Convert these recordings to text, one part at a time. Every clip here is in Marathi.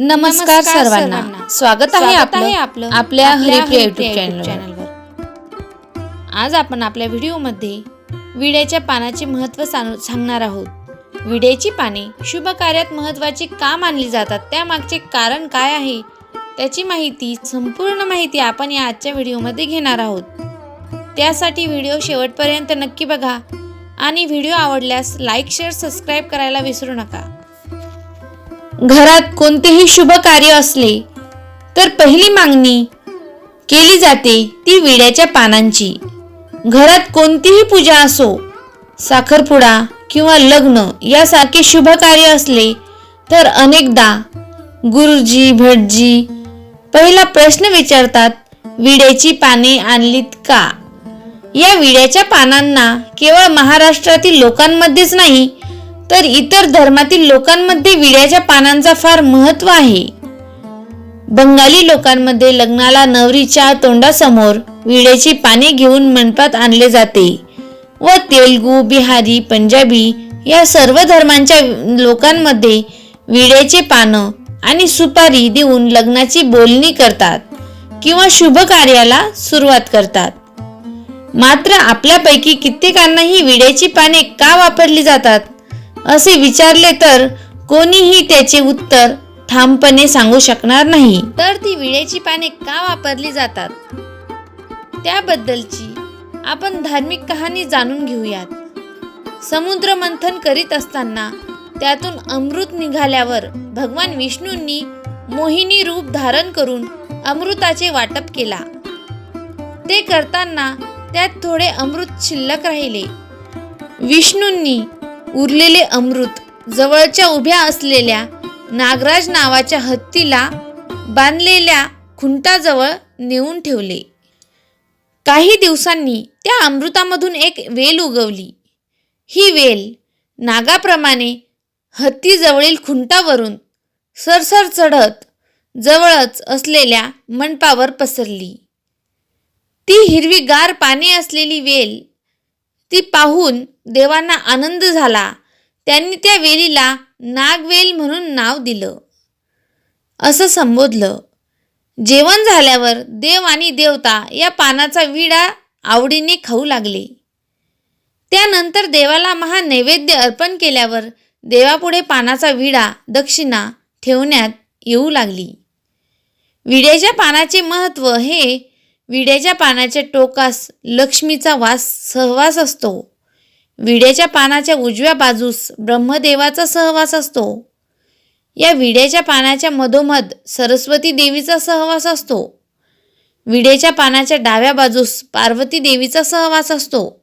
नमस्कार सर्वांना. स्वागत आहे आपलं आपल्या हरिप्रिया युट्यूब चॅनल चॅनलवर. आज आपण आपल्या व्हिडिओमध्ये विड्याच्या पानाचे महत्त्व सांग- सांगणार आहोत. विड्याची पाने शुभ कार्यात महत्त्वाची का मानली जातात. त्यामागचे कारण काय आहे? त्याची माहिती संपूर्ण माहिती आपण या आजच्या व्हिडिओमध्ये घेणार आहोत. त्यासाठी व्हिडिओ शेवटपर्यंत नक्की बघा आणि व्हिडिओ आवडल्यास लाईक शेअर सबस्क्राईब करायला विसरू नका. घरात कोणतेही शुभ कार्य असले तर पहिली मागणी केली जाते ती विड्याच्या पानांची. घरात कोणतीही पूजा असो साखरपुडा किंवा लग्न यासारखे शुभ कार्य असले तर अनेकदा गुरुजी भटजी पहिला प्रश्न विचारतात विड्याची पाने आणलीत का? या विड्याच्या पानांना केवळ महाराष्ट्रातील लोकांमध्येच नाही तर इतर धर्मातील लोकांमध्ये विड्याच्या पानांचा फार महत्त्व आहे. बंगाली लोकांमध्ये लग्नाला नवरीच्या तोंडासमोर विड्याची पाने घेऊन मंडपात आणले जाते व तेलगू बिहारी पंजाबी या सर्व धर्मांच्या लोकांमध्ये विड्याचे पानं आणि सुपारी देऊन लग्नाची बोलणी करतात किंवा शुभ कार्याला सुरुवात करतात. मात्र आपल्यापैकी कित्येकांना ही विड्याची पाने का वापरली जातात? असे विचारले तर कोणीही त्याचे उत्तर ठामपणे सांगू शकणार नाही. तर ती विड्याची पाने का वापरली जातात? त्याबद्दलची आपण धार्मिक कहाणी जाणून घेऊयात. समुद्र मंथन करीत असताना त्यातून अमृत निघाल्यावर भगवान विष्णूंनी मोहिनी रूप धारण करून अमृताचे वाटप केला. ते करताना त्यात थोडे अमृत शिल्लक राहिले. विष्णूंनी उरलेले अमृत जवळच्या उभ्या असलेल्या नागराज नावाच्या हत्तीला बांधलेल्या खुंटाजवळ नेऊन ठेवले. काही दिवसांनी त्या अमृतामधून एक वेल उगवली. ही वेल नागाप्रमाणे हत्तीजवळील खुंटावरून सरसर चढत जवळच असलेल्या मंडपावर पसरली. ती हिरवीगार पाने असलेली वेल ती पाहून देवांना आनंद झाला. त्यांनी त्या वेलीला नागवेल म्हणून नाव दिलं. असं संबोधलं. जेवण झाल्यावर देव आणि देवता या पानाचा विडा आवडीने खाऊ लागले. त्यानंतर देवाला महानैवेद्य अर्पण केल्यावर देवापुढे पानाचा विडा दक्षिणा ठेवण्यात येऊ लागली. विड्याच्या पानाचे महत्त्व हे विड्याच्या पानाच्या टोकास लक्ष्मीचा वास सहवास असतो. विड्याच्या पानाच्या उजव्या बाजूस ब्रह्मदेवाचा सहवास असतो. या विड्याच्या पानाच्या मधोमध सरस्वती देवीचा सहवास असतो. विड्याच्या पानाच्या डाव्या बाजूस पार्वती देवीचा सहवास असतो.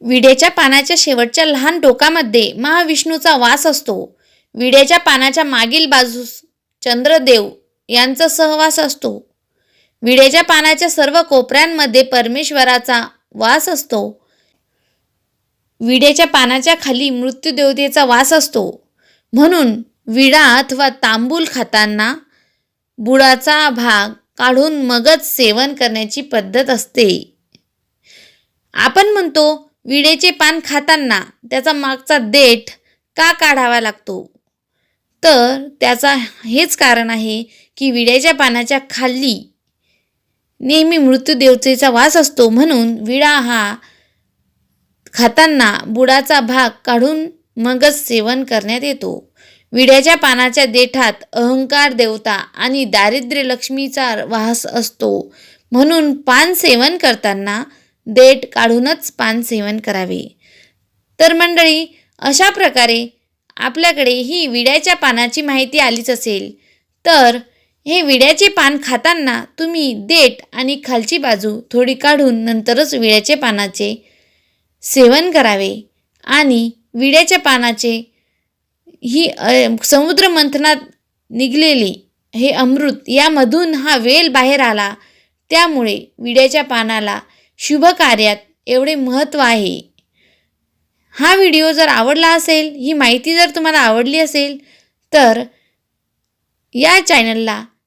विड्याच्या पानाच्या शेवटच्या लहान टोकामध्ये महाविष्णूचा वास असतो. विड्याच्या पानाच्या मागील बाजूस चंद्रदेव यांचा सहवास असतो. विड्याच्या पानाच्या सर्व कोपऱ्यांमध्ये परमेश्वराचा वास असतो. विड्याच्या पानाच्या खाली मृत्यूदेवतेचा वास असतो. म्हणून विडा अथवा तांबूल खाताना बुडाचा भाग काढून मगच सेवन करण्याची पद्धत असते. आपण म्हणतो विडेचे पान खाताना त्याचा मागचा देठ का काढावा लागतो? तर त्याचा हेच कारण आहे की विड्याच्या पानाच्या खाली नेहमी मृत्यूदेवतेचा वास असतो म्हणून विडा हा खाताना बुडाचा भाग काढून मगच सेवन करण्यात येतो. विड्याच्या पानाच्या देठात अहंकार देवता आणि दारिद्र्य लक्ष्मीचा वास असतो. म्हणून पान सेवन करताना देठ काढूनच पान सेवन करावे. तर मंडळी अशा प्रकारे आपल्याकडे ही विड्याच्या पानाची माहिती आलीच असेल. तर हे विड्याचे पान खाताना तुम्ही देठ आणि खालची बाजू थोडी काढून नंतरच विड्याचे पानाचे सेवन करावे. आणि विड्याच्या पानाचे ही समुद्र मंथनात निघलेली हे अमृत यामधून हा वेल बाहेर आला. त्यामुळे विड्याच्या पानाला शुभ कार्यात एवढे महत्त्व आहे. हा व्हिडिओ जर आवडला असेल ही माहिती जर तुम्हाला आवडली असेल तर या चॅनलला